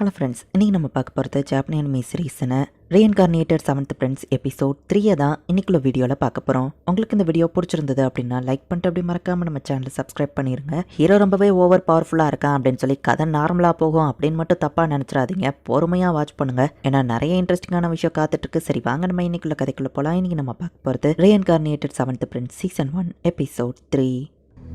Hello friends இன்றைக்கி நம்ம பார்க்க போகிறது ஜாப்பனியன் அனிமி சீரீஸனை ரீஎன்கார்னேட்டட் செவன்த் ஃப்ரெண்ட்ஸ் எபிசோட் த்ரீயை தான் இன்னைக்குள்ள வீடியோவில் பார்க்க போகிறோம் உங்களுக்கு இந்த வீடியோ பிடிச்சிருந்தது அப்படின்னா லைக் பண்ணிட்டு அப்படி மறக்காமல் நம்ம சேனலை சப்ஸ்கிரைப் பண்ணிடுங்க ஹீரோ ரொம்பவே ஓவர் பவர்ஃபுல்லாக இருக்கான் அப்படின்னு சொல்லி கதை நார்மலாக போகும் அப்படின்னு மட்டும் தப்பாக நினச்சிடாதீங்க. பொறுமையாக வாட்ச் பண்ணுங்க. ஏன்னா நிறைய இன்ட்ரெஸ்டிங்கான விஷயம் காத்துட்ருக்கு சரி வாங்க நம்ம இன்னைக்குள்ள கதைக்குள்ள போகலாம் இன்றைக்கி நம்ம பார்க்க போகிறது reincarnated seventh friends season one episode three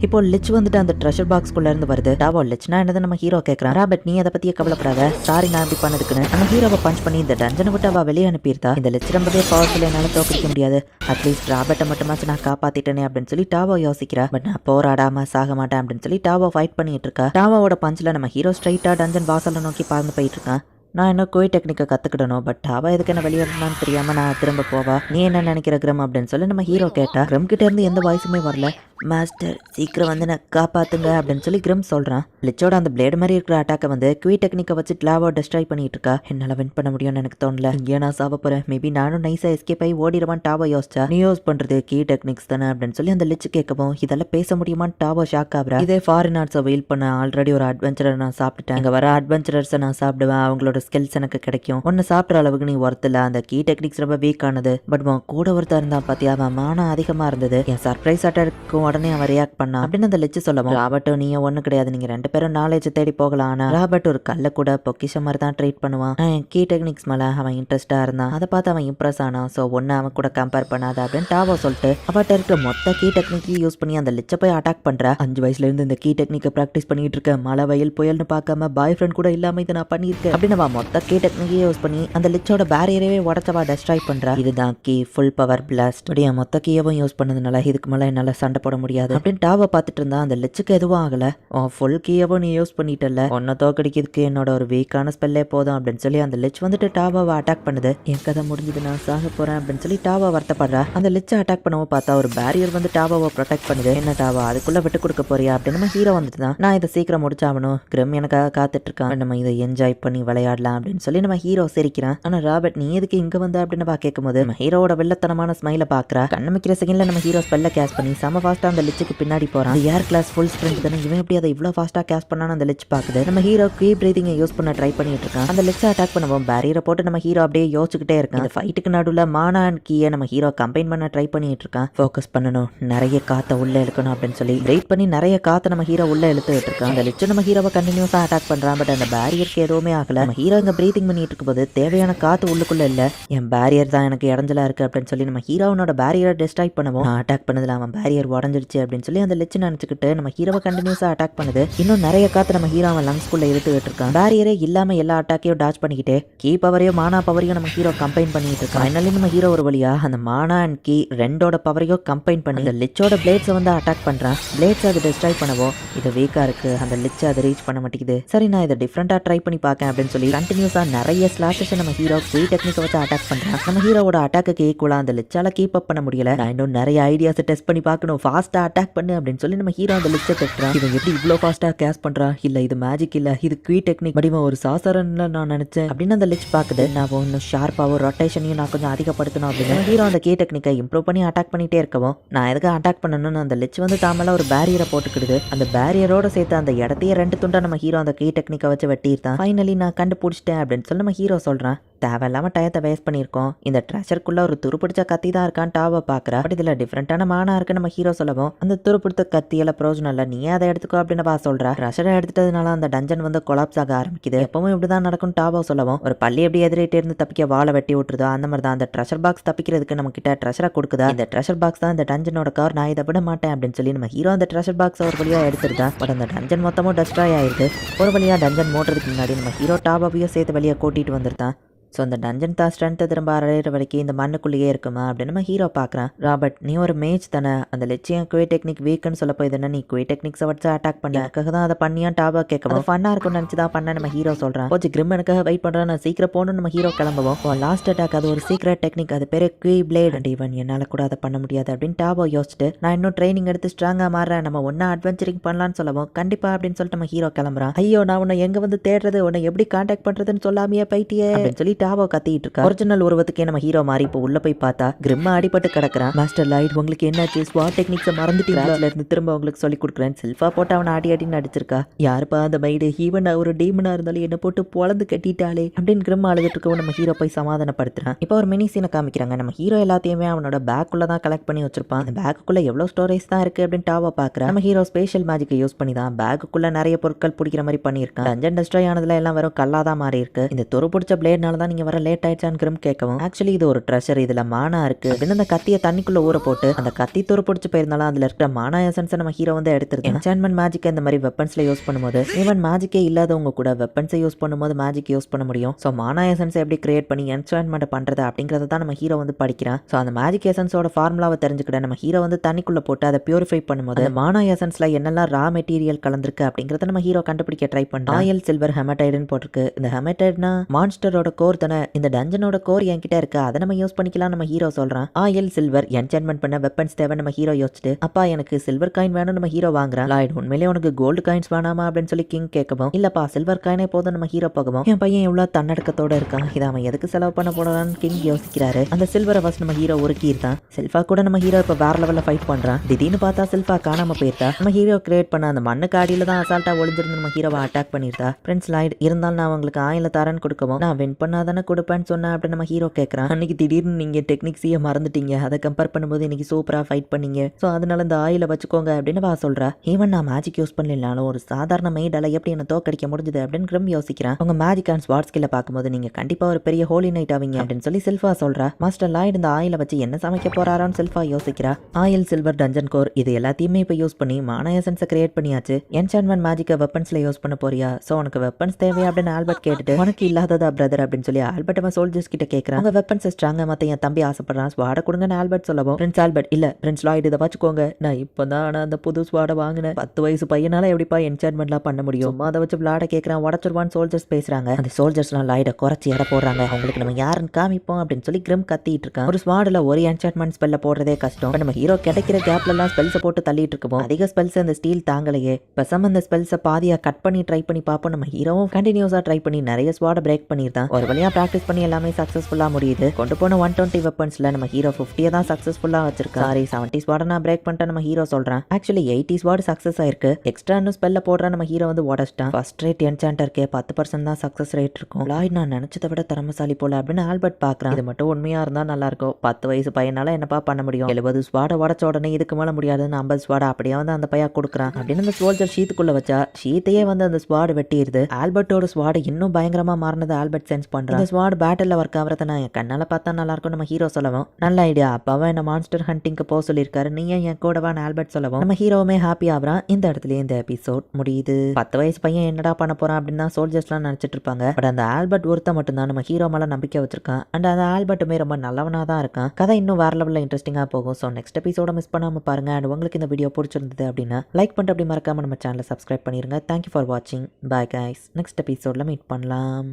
இப்போ லிச் வந்துட்டு அந்த ட்ரெஷர் பாக்ஸ்குள்ள இருந்து வருது. டாவோ லிச்னா என்னது நம்ம ஹீரோ கேட்கறான் ராபர்ட் நீ அதை பத்தியே கவலைப்படாத. சாரி நான் இப்படி பண்ணதுக்குன்னு. நம்ம ஹீரோவை பஞ்ச் பண்ணி இந்த டஞ்சனை விட்டு அவ வெளியே அனுப்பியிருந்தா இந்த லிச் ரொம்பவே பவர்ஃபுல் என்னால தோக்கடிக்க முடியாது. அட்லீஸ்ட் ராபர்ட்டை மட்டுமாச்சும் நான் காப்பாத்திட்டேனே அப்படின்னு சொல்லி டாவோ யோசிக்கிறா. பட் நான் போராடாம சாக மாட்டேன் அப்படின்னு சொல்லி டாவோ ஃபைட் பண்ணிட்டு இருக்கா. டாவோட பஞ்சில் நம்ம ஹீரோ ஸ்ட்ரைட்டா டஞ்சன் வாசலை நோக்கி பறந்து போயிட்டு இருக்கான். நான் இன்னும் கோயில் டெக்னிக்கை கற்றுக்கிடணும் பட் அவள் எதுக்கு என்ன வெளியே தெரியாமல் நான் திரும்ப போவா? நீ என்ன நினைக்கிற கிரம் அப்படின்னு சொல்லி நம்ம ஹீரோ கேட்டா கிரம் கிட்ட இருந்து எந்த வாய்ஸுமே வரல. மாஸ்டர் சீக்கிரம் வந்து நான் காப்பாத்துங்க அப்படின்னு சொல்லி கிரம் சொல்கிறான் லிச்சோட அந்த பிளேடு மாதிரி இருக்கிற அட்டாக்கை வந்து குவி டெக்னிக்கை வச்சு லாவோ டெஸ்ட்ராய் பண்ணிட்டு இருக்கா. என்னால் வின் பண்ண முடியும்னு எனக்கு தோணல. இங்கே நான் சாவ போகிறேன் மேபி நானும் நைஸாக எஸ்கேப் ஆகி ஓடிடுவான் டாவோ யோசிச்சா நீ யூஸ் பண்ணுறது கீ டெக்னிக்ஸ் தானே அப்படின்னு சொல்லி அந்த லிச்சு கேட்கவும் இதெல்லாம் பேச முடியுமான்னு டாவோ ஷாக் ஆகுறா? இதே ஃபாரின் ஆர்ட்ஸை வெயில் பண்ண ஆல்ரெடி ஒரு அட்வென்ச்சரை நான் சாப்பிட்டுட்டேன். அங்கே வர அட்வென்ச்சரர்ஸை நான் சாப்பிடுவேன். அவங்களோட ஸ்கில்ஸ் எனக்கு கிடைக்கும். ஒன்று சாப்பிட்ற அளவுக்கு நீ ஒர்த் அந்த கீ டெக்னிக்ஸ் ரொம்ப வீக் ஆனது. பட் உன் கூட ஒருத்தர் இருந்தா பாத்தியா? அவன் மானம் அதிகமாக இருந்தது. என் சர்ப்ரைஸ் அட்டாக்கும் உடனே அவன் ரியாக்ட் பண்ணான். அப்படின்னு அந்த லிச்சு சொல்லவும் ராபர்ட்டும் நீ ஒண்ணு கிடையாது. நீங்க ரெண்டு பேரும் நாலேஜ் தேடி போகலாம். ஆனா ராபர்ட் ஒரு கல்ல கூட பொக்கிஷ மாதிரி தான் ட்ரீட் பண்ணுவான். என் கீ டெக்னிக்ஸ் மேல அவன் இன்ட்ரெஸ்டா இருந்தான். அதை பார்த்து அவன் இம்ப்ரெஸ் ஆனான். ஸோ ஒன்னு அவன் கூட கம்பேர் பண்ணாத அப்படின்னு டாவோ சொல்லிட்டு அவட்ட இருக்கிற மொத்த கீ டெக்னிக்கையும் யூஸ் பண்ணி அந்த லிச்சை போய் அட்டாக் பண்ற. அஞ்சு வயசுல இருந்து இந்த கீ டெக்னிக்கை ப்ராக்டிஸ் பண்ணிட்டு இருக்கேன் மழை வயல் புயல்னு பார்க்காம பாய் ஃப்ரெண்ட் கூட இல்லாம இதை நான் பண்ணியிருக்கேன். அப்படின்னு அவன் மொத்த கீ டெக்னிக்கையும் யூஸ் பண்ணி அந்த லிச்சோட பேரியரவே உடச்சவா டெஸ்ட்ராய் பண்ற. இதுதான் கீ ஃபுல் பவர் பிளாஸ்ட் அப்படியே மொத்த கீயவும் யூஸ் பண்ணதுனால இதுக்கு மேல என்னால சண்டை போட முடியாது. அப்படின்னு டாவை பார்த்துட்டு இருந்தா அந்த லிச்சுக்கு எதுவும் ஆகல. உன் ஃபுல் கீயவும் நீ யூஸ் பண்ணிட்டல உன்னை தோக்கடிக்கிறதுக்கு என்னோட ஒரு வீக்கான ஸ்பெல்லே போதும் அப்படின்னு சொல்லி அந்த லிச் வந்துட்டு டாவாவை அட்டாக் பண்ணுது. என் கதை முடிஞ்சது நான் சாக போறேன் அப்படின்னு சொல்லி டாவா வருத்தப்படுறா. அந்த லிச்சை அட்டாக் பண்ணவும் பார்த்தா ஒரு பேரியர் வந்து டாவாவை ப்ரொடெக்ட் பண்ணுது. என்ன டாவா அதுக்குள்ள விட்டு கொடுக்க போறியா? அப்படின்னு நம்ம ஹீரோ வந்துட்டு தான் நான் இதை சீக்கிரம் முடிச்சாகணும். கிரம் எனக்காக காத்துட்டு இருக்கான். நம்ம இதை என்ஜாய் பண்ணி விளையாடலாம் அப்படின்னு சொல்லி நம்ம ஹீரோ சிரிக்கிறான். ஆனா ராபர்ட் நீ எதுக்கு இங்க வந்த அப்படின்னு பா கேட்கும்போது நம்ம ஹீரோவோட வெள்ளத்தனமான ஸ்மைல பாக்குறா கண்ணமைக்கிற செகண்ட்ல நம்ம ஹீரோ ஸ்பெல்ல கேஸ் பண்ணி செம ஃபாஸ்டா அந்த லிச்சுக்கு பின்னாடி போறான். ஏர் கிளாஸ் ஃபுல் ஸ்ட்ரென்த் தானே? இவன் எப்படி அதை இவ்வளவு ஃபாஸ்டா கேஸ் பண்ணான்னு அந்த லிச் பாக்குது நம்ம ஹீரோ கீ பிரீதிங் யூஸ் பண்ண ட்ரை பண்ணிட்டு இருக்கான். அந்த லிச்சை அட்டாக் பண்ணுவோம் பேரியரை போட்டு நம்ம ஹீரோ அப்படியே யோசிச்சுக்கிட்டே இருக்கான். ஃபைட்டுக்கு நடுவில் மானா அண்ட் கீயை நம்ம ஹீரோ கம்பைன் பண்ண ட்ரை பண்ணிட்டு இருக்கான். ஃபோக்கஸ் பண்ணணும். நிறைய காற்றை உள்ள இழுக்கணும் அப்படின்னு சொல்லி வெயிட் பண்ணி நிறைய காத்தை நம்ம ஹீரோ உள்ள இழுத்துட்டு இருக்கான். அந்த லிச்சு நம்ம ஹீரோவை கண்டினியூஸா அட்டாக் பண்றான். பட் அந்த பேரியருக்கு எதுவுமே ஆகல. நம்ம ஹீரோ இங்கே பிரீத்திங் பண்ணிட்டு இருக்கும்போது தேவையான காத்து உள்ளுக்குள்ளே இல்லை என் பேரியர் தான் எனக்கு இடைஞ்சலா இருக்கு அப்படின்னு சொல்லி நம்ம ஹீரோனோட பேரியரை டிஸ்ட்ராய் பண்ணுவோம். அட்டாக் பண்ணதில் அவன் பேரியர் உடஞ்சிருச்சு அப்படின்னு சொல்லி அந்த லெச்சு நினச்சிக்கிட்டு நம்ம ஹீரோவை கண்டினியூஸாக அட்டாக் பண்ணுது. இன்னும் நிறைய காத்து நம்ம ஹீரோ அவன் லங்ஸ்குள்ள இழுத்துக்கிட்டு இருக்கான் பேரியரே இல்லாமல் எல்லா அட்டாக்கையும் டாச் பண்ணிக்கிட்டு கீ பவரையும் மானா பவரையும் நம்ம ஹீரோ கம்பைன் பண்ணிட்டு இருக்கான் ஃபைனலி நம்ம ஹீரோ ஒரு வழியாக அந்த மானா அண்ட் கீ ரெண்டோட பவரையும் கம்பைன் பண்ணி அந்த லிச்சோட பிளேட்ஸை வந்து அட்டாக் பண்ணுறான் பிளேட்ஸ் அதை டிஸ்ட்ராய் பண்ணவோ இது வீக்காக இருக்குது அந்த லிச்சை அதை ரீச் பண்ண மாட்டேங்குது. சரி நான் இதை டிஃப்ரெண்ட்டாக ட்ரை பண்ணி பார்க்கேன் அப்படின்னு சொல்லி கண்டினியூஸாக நிறைய ஸ்லாஷஸ் நம்ம ஹீரோ கீ டெக்னிக்கை வச்சு அட்டாக் பண்ணுறான் நம்ம ஹீரோவோட அட்டாக்கு ஈக்குவலாக அந்த லிச்சால கீப் அப் பண்ண முடியல. நான் இன்னும் நிறைய ஐடியாஸை டெஸ்ட் பண்ணி பார்க்கணும். ஃபாஸ்ட்டாக அட்டாக் பண்ணு அப்படின்னு சொல்லி நம்ம ஹீரோ அந்த லிச்சை கட்டுறான் இவன் எப்படி இவ்வளோ ஃபாஸ்ட்டாக கேஸ் பண்ணுறான் இல்லை இது மேஜிக் இல்லை. இது குவி டெக்னிக் வடிவம் ஒரு சாசரன்ல நான் நினச்சேன். அப்படின்னு அந்த லிச் பார்க்குது நான் இன்னும் ஷார்ப்பாகவும் ரொட்டேஷனையும் நான் கொஞ்சம் அதிகப்படுத்தணும் அப்படின்னு ஹீரோ அந்த கே டெக்னிக்கை இம்ப்ரூவ் பண்ணி அட்டாக் பண்ணிட்டே இருக்கவும் நான் எதுக்கு அட்டாக் பண்ணணும்னு அந்த லிச் வந்து தாமல ஒரு பேரியரை போட்டுக்கிடுது. அந்த பேரியரோட சேர்த்து அந்த இடத்தையே ரெண்டு துண்டா நம்ம ஹீரோ அந்த கே டெக்னிக்கை வச்சு வெட்டியிருந்தான். ஃபைனலி நான் பிடிச்சிட்டேன் அப்படின்னு சொல்லி நம்ம ஹீரோ சொல்கிறான் தேவையில்லாமல் டயத்தை வேஸ்ட் பண்ணியிருக்கோம். இந்த ட்ரெஷருக்குள்ளே ஒரு துருப்பிடிச்ச கத்தி தான் இருக்கான் டாவை பார்க்குறா. பட் இதில் டிஃப்ரெண்ட்டான மானா இருக்கு நம்ம ஹீரோ சொல்லவும் அந்த துருப்பிடித்த கத்தியில் ப்ரோஜனம் இல்லை நீ அதை எடுத்துக்கோ அப்படின்னு பா சொல்கிறா ட்ரெஷரை எடுத்துட்டதுனால அந்த டஞ்சன் வந்து கொலாப்ஸ் ஆக ஆரம்பிக்குது. எப்பவும் இப்படிதான் நடக்கும் டாவோ சொல்லவும் ஒரு பள்ளி எப்படி எதிரிட்டே இருந்து தப்பிக்க வாழை வெட்டி விட்டுருதோ அந்த மாதிரி தான் அந்த ட்ரெஷர் பாக்ஸ் தப்பிக்கிறதுக்கு நம்ம கிட்ட ட்ரெஷரை கொடுக்குதா? இந்த ட்ரெஷர் பாக்ஸ் தான் இந்த டஞ்சனோட கவர் நான் இதை விட மாட்டேன் அப்படின்னு சொல்லி நம்ம ஹீரோ அந்த ட்ரெஷர் பாக்ஸ் ஒரு வழியாக எடுத்துருதான் பட் அந்த டஞ்சன் மொத்தமும் டெஸ்ட்ராய் ஆயிருக்கு ஒரு வழியாக டஞ்சன் மோட்டுறதுக்கு முன்னாடி நம்ம ஹீரோ டாபாவையும் சேர்த்து வெளியே கூட்டிட்டு வந்திருந்தான் ஸோ அந்த டஞ்சன் தான் ஸ்ட்ரென்த்தை திரும்ப அரையிற வரைக்கும் இந்த மண்ணுக்குள்ளேயே இருக்குமா? அப்படின்னு நம்ம ஹீரோ பார்க்குறான். ராபர்ட் நீ ஒரு மேஜ் தானே. அந்த லட்சியம் குவே டெக்னிக் வீக்குன்னு சொல்ல போய் தானே நீ குவே டெக்னிக்ஸை வச்சு அட்டாக் பண்ண எனக்காக தான் அதை பண்ணியா டாபா கேட்கவும் ஃபன்னாக இருக்கும்னு நினச்சி தான் பண்ண நம்ம ஹீரோ சொல்கிறான் கொஞ்சம் கிரிம் எனக்காக வெயிட் பண்ணுறேன் நான் சீக்கிரம் போகணும்னு நம்ம ஹீரோ கிளம்புவோம். லாஸ்ட் அட்டாக் அது ஒரு சீக்ரெட் டெக்னிக் அது பேர் குவி பிளேட் அண்ட் ஈவன் என்னால் கூட அதை பண்ண முடியாது அப்படின்னு டாபோ யோசிச்சுட்டு நான் இன்னும் ட்ரைனிங் எடுத்து ஸ்ட்ராங்காக மாறுறேன். நம்ம ஒன்றா அட்வென்ச்சரிங் பண்ணலாம்னு சொல்லவும் கண்டிப்பா அப்படின்னு சொல்லிட்டு நம்ம ஹீரோ கிளம்புறான். ஐயோ நான் உன்னை எங்கே வந்து தேடுறது? உன்னை எப்படி காண்டாக்ட் பண்ணுறதுன்னு சொல்லாமையே போயிட்டியே. அப்படின்னு டாவோ கத்திட்டு இருக்கா? ஒரிஜினல் உருவத்துக்கே நம்ம ஹீரோ மாறி இப்போ உள்ள போய் பார்த்தா கிரிம்மா அடிபட்டு கிடக்குறான். மாஸ்டர் லைட் உங்களுக்கு என்னாச்சு? ஸ்வாட் டெக்னிக்ஸை மறந்துட்டீங்களா? இருந்து திரும்ப உங்களுக்கு சொல்லி கொடுக்குறேன். செல்ஃபா போட்டு அவனை ஆடி அடின்னு அடிச்சிருக்கா யாருப்பா அந்த மைடு ஈவன் ஒரு டீமனா இருந்தாலும் என்ன போட்டு பொழந்து கட்டிட்டாலே அப்படின்னு கிரிம்மா அழுதுட்டு இருக்கவும் நம்ம ஹீரோ போய் சமாதானப்படுத்துறான். இப்போ ஒரு மினி சீனை காமிக்கிறாங்க. நம்ம ஹீரோ எல்லாத்தையுமே அவனோட பேக்குள்ள தான் கலெக்ட் பண்ணி வச்சிருப்பான். அந்த பேக்குள்ள எவ்வளவு ஸ்டோரேஜ் தான் இருக்கு அப்படின்னு டாவா பாக்குறான் நம்ம ஹீரோ ஸ்பெஷல் மேஜிக்கை யூஸ் பண்ணி தான் பேக்குள்ள நிறைய பொருட்கள் பிடிக்கிற மாதிரி பண்ணியிருக்கான். டஞ்சன் டெஸ்ட்ராய் ஆனதுல எல்லாம் வெறும் கல்லா தான் மாறி இருக்கு இந்த துரு பிடிச்ச பிளேட்னால தான் நீங்க வர லேட் ஆயிடுச்சான்னு கிரிம் கேட்கவும் ஆக்சுவலி இது ஒரு ட்ரெஷர் இதுல மானா இருக்கு. அப்படின்னு அந்த கத்தியை தண்ணிக்குள்ள ஊற போட்டு அந்த கத்தி துரு பிடிச்சு போயிருந்தாலும் அதுல இருக்கிற மானா எசன்ஸை நம்ம ஹீரோ வந்து எடுத்துருக்கு என்சான்மெண்ட் மேஜிக்கை இந்த மாதிரி வெப்பன்ஸ்ல யூஸ் பண்ணும்போது ஈவன் மேஜிக்கே இல்லாதவங்க கூட வெப்பன்ஸை யூஸ் பண்ணும்போது மேஜிக் யூஸ் பண்ண முடியும். ஸோ மானா எசன்ஸை எப்படி கிரியேட் பண்ணி என்சான்மெண்ட் பண்றது அப்படிங்கறத தான் நம்ம ஹீரோ வந்து படிக்கிறான். ஸோ அந்த மேஜிக் எசன்ஸோட ஃபார்முலாவை தெரிஞ்சுக்கிட்ட நம்ம ஹீரோ வந்து தண்ணிக்குள்ள போட்டு அதை பியூரிஃபை பண்ணும்போது அந்த மானா எசன்ஸ்ல என்னெல்லாம் ரா மெட்டீரியல் கலந்துருக்கு அப்படிங்கறத நம்ம ஹீரோ கண்டுபிடிக்க ட்ரை பண்ணுறோம் ஆயில் சில்வர் ஹெமடைடுன்னு போட்டிருக்கு. இந்த ஹெமடைட்னா மான்ஸ்டரோட கோர் ஒருத்தனை இந்த டஞ்சனோட கோர் என்கிட்ட இருக்கு அதை நம்ம யூஸ் பண்ணிக்கலாம் நம்ம ஹீரோ சொல்றான். ஆயில் சில்வர் என்சான்மெண்ட் பண்ண வெப்பன்ஸ் தேவை நம்ம ஹீரோ யோசிச்சுட்டு. அப்பா எனக்கு சில்வர் காயின் வேணும் நம்ம ஹீரோ வாங்குறான். லாய்டு உண்மையிலே உனக்கு கோல்டு காயின்ஸ் வேணாமா அப்படின்னு சொல்லி கிங் கேட்கவும் இல்லப்பா சில்வர் காயினே போதும் நம்ம ஹீரோ போகவும். என் பையன் எவ்வளவு தன்னடக்கத்தோட இருக்கான். இதை அவன் எதுக்கு செலவு பண்ண போனான்னு கிங் யோசிக்கிறாரு. அந்த சில்வரை ஃபர்ஸ்ட் நம்ம ஹீரோ உருக்கி இருக்கான் செல்ஃபா கூட நம்ம ஹீரோ இப்ப வேற லெவல்ல ஃபைட் பண்றான். திடீர்னு பார்த்தா செல்ஃபா காணாம போயிருந்தா நம்ம ஹீரோ கிரியேட் பண்ண அந்த மண்ணுக்கு அடியில தான் அசால்ட்டா ஒளிஞ்சிருந்து நம்ம ஹீரோவை அட்டாக் பண்ணிருந்தா பிரின்ஸ் லாய்டு இருந்தாலும் நான் அவங்களுக்கு ஆயில தரேன்னு கொடுக்கவும் நான் வின் தானே கொடுப்பேன்னு சொன்னேன் அப்படின்னு நம்ம ஹீரோ கேட்குறான் அன்னைக்கு திடீர்னு நீங்க டெக்னிக்ஸையே மறந்துட்டீங்க. அதை கம்பேர் பண்ணும்போது இன்னைக்கு சூப்பரா ஃபைட் பண்ணீங்க. ஸோ அதனால இந்த ஆயில வச்சுக்கோங்க அப்படின்னு வா சொல்கிறா ஈவன் நான் மேஜிக் யூஸ் பண்ணலனாலும் ஒரு சாதாரண மெய்டால எப்படி என்ன தோக்கடிக்க முடிஞ்சது அப்படின்னு கிரம் யோசிக்கிறேன். உங்க மேஜிக் அண்ட் ஸ்வாட் ஸ்கில்ல பார்க்கும்போது நீங்க கண்டிப்பா ஒரு பெரிய ஹோலி நைட் ஆவீங்க அப்படின்னு சொல்லி செல்ஃபா சொல்றா. மாஸ்டர் லாய்டு இந்த ஆயில வச்சு என்ன சமைக்க போறாரான்னு செல்ஃபா யோசிக்கிறா. ஆயில் சில்வர் டஞ்சன் கோர் இது எல்லாத்தையுமே இப்போ யூஸ் பண்ணி மானா எசன்ஸை கிரியேட் பண்ணியாச்சு. என்சான்மெண்ட் மேஜிக்கை வெப்பன்ஸ்ல யூஸ் பண்ண போறியா? ஸோ உனக்கு வெப்பன்ஸ் தேவையா அப்படின்னு ஆல்பர்ட் கேட்டுட்டு உனக்கு இல்லாததா பிரதர் அப்படின்னு சொல்லி இல்லையா ஆல்பர்ட் அவன் சோல்ஜர்ஸ் கிட்ட கேட்கறான் அவங்க வெப்பன்ஸ் ஸ்ட்ராங்க மத்த என் தம்பி ஆசைப்படுறான். ஸ்வாட கொடுங்கன்னு ஆல்பர்ட் சொல்லவும். பிரின்ஸ் ஆல்பர்ட் இல்ல பிரின்ஸ் லாய்டு இதை வச்சுக்கோங்க. நான் இப்பதான் ஆனா அந்த புது ஸ்வாட வாங்கினேன். பத்து வயசு பையனால எப்படிப்பா என்சான்மெண்ட்லாம் பண்ண முடியும்? அதை வச்சு விளாட கேட்கறான் உடச்சிருவான் சோல்ஜர்ஸ் பேசுறாங்க. அந்த சோல்ஜர்ஸ்லாம் லாய்ட குறைச்சி எடை போடுறாங்க. அவங்களுக்கு நம்ம யாருன்னு காமிப்போம் அப்படின்னு சொல்லி கிரம் கத்திட்டு இருக்கான். ஒரு ஸ்வாடில் ஒரு என்சான்மெண்ட் ஸ்பெல்ல போடுறதே கஷ்டம். நம்ம ஹீரோ கிடைக்கிற கேப்ல எல்லாம் ஸ்பெல்ஸை போட்டு தள்ளிட்டு இருக்கோம் அதிக ஸ்பெல்ஸ் அந்த ஸ்டீல் தாங்கலையே. பெசம் அந்த ஸ்பெல்ஸை பாதியா கட் பண்ணி ட்ரை பண்ணி பார்ப்போம். நம்ம ஹீரோவும் கண்டினியூஸா ட்ரை பண்ணி நிறைய ஸ்வாட பிரேக் பண்ணியிருந்தான் ஒரு வழியா ப்ராக்டிஸ் பண்ணி எல்லாமே சக்ஸஸ்ஃபுல்லாக முடியுது. கொண்டு போன ஒன் டுவெண்ட்டி வெப்பன்ஸில் நம்ம ஹீரோ ஃபிஃப்டியை தான் சக்ஸஸ்ஃபுல்லாக வச்சிருக்கேன் சாரி செவன்டி ஸ்வாட நான் பிரேக் பண்ணிட்டேன் நம்ம ஹீரோ சொல்கிறேன் ஆக்சுவலி எயிட்டி ஸ்வாட் சக்ஸஸ் ஆயிருக்கு. எக்ஸ்ட்ரா இன்னும் ஸ்பெல்ல போடுற நம்ம ஹீரோ வந்து உடச்சிட்டான் ஃபர்ஸ்ட் ரேட் என்சாண்டர்க்கே பத்து பர்சன்ட் தான் சக்ஸஸ் ரேட் இருக்கும். லாய்ட் நான் நினச்சதை விட திறமசாலி போல அப்படின்னு ஆல்பர்ட் பார்க்குறேன் இது மட்டும் உண்மையாக இருந்தால் நல்லா இருக்கும். பத்து வயசு பையனால என்னப்பா பண்ண முடியும்? எழுபது ஸ்வாட உடச்ச உடனே இதுக்கு மேல முடியாதுன்னு ஐம்பது ஸ்வாட அப்படியே வந்து அந்த பையன் கொடுக்குறான். அப்படின்னு அந்த சோல்ஜர் ஷீத்துக்குள்ளே வச்சா ஷீத்தையே வந்து அந்த ஸ்வாடு வெட்டிடுது. ஆல்பர்ட்டோட ஸ்வாடு இன்னும் பயங்கரமா மாறினது ஆல்பர்ட் சென்ஸ் பண்றான் இந்த ஸ்வாட் பேட்டில் ஒர்க் ஆகிறத நான் என் கண்ணால் பார்த்தா நல்லா இருக்கும். நம்ம ஹீரோ சொல்லவும் நல்ல ஐடியா அப்பாவை என்ன மான்ஸ்டர் ஹண்டிங்க்கு போக சொல்லியிருக்காரு. நீ ஏன் என் கூடவான்னு ஆல்பர்ட் சொல்லவும். நம்ம ஹீரோவுமே ஹாப்பி ஆகிறான். இந்த இடத்துல இந்த எபிசோட் முடியுது. பத்து வயசு பையன் என்னடா பண்ண போறான் அப்படின்னு தான் சோல்ஜர்ஸ்லாம் நினச்சிட்டு இருப்பாங்க. பட் அந்த ஆல்பர்ட் ஒருத்த மட்டும்தான் நம்ம ஹீரோ மேலே நம்பிக்கை வச்சிருக்கான். அண்ட் அந்த ஆல்பர்ட்டுமே ரொம்ப நல்லவனாக தான் இருக்கான். கதை இன்னும் வேற லெவலில் இன்ட்ரெஸ்டிங்காக போகும். ஸோ நெக்ஸ்ட் எபிசோட மிஸ் பண்ணாமல் பாருங்க. அண்ட் உங்களுக்கு இந்த வீடியோ பிடிச்சிருந்தது அப்படின்னா லைக் பண்ணிட்டு அப்படி மறக்காம நம்ம சேனலை சப்ஸ்கிரைப் பண்ணிருங்க. தேங்க்யூ ஃபார் வாட்சிங் பாய் கைஸ் நெக்ஸ்ட் எபிசோட்ல மீட் பண்ணலாம்.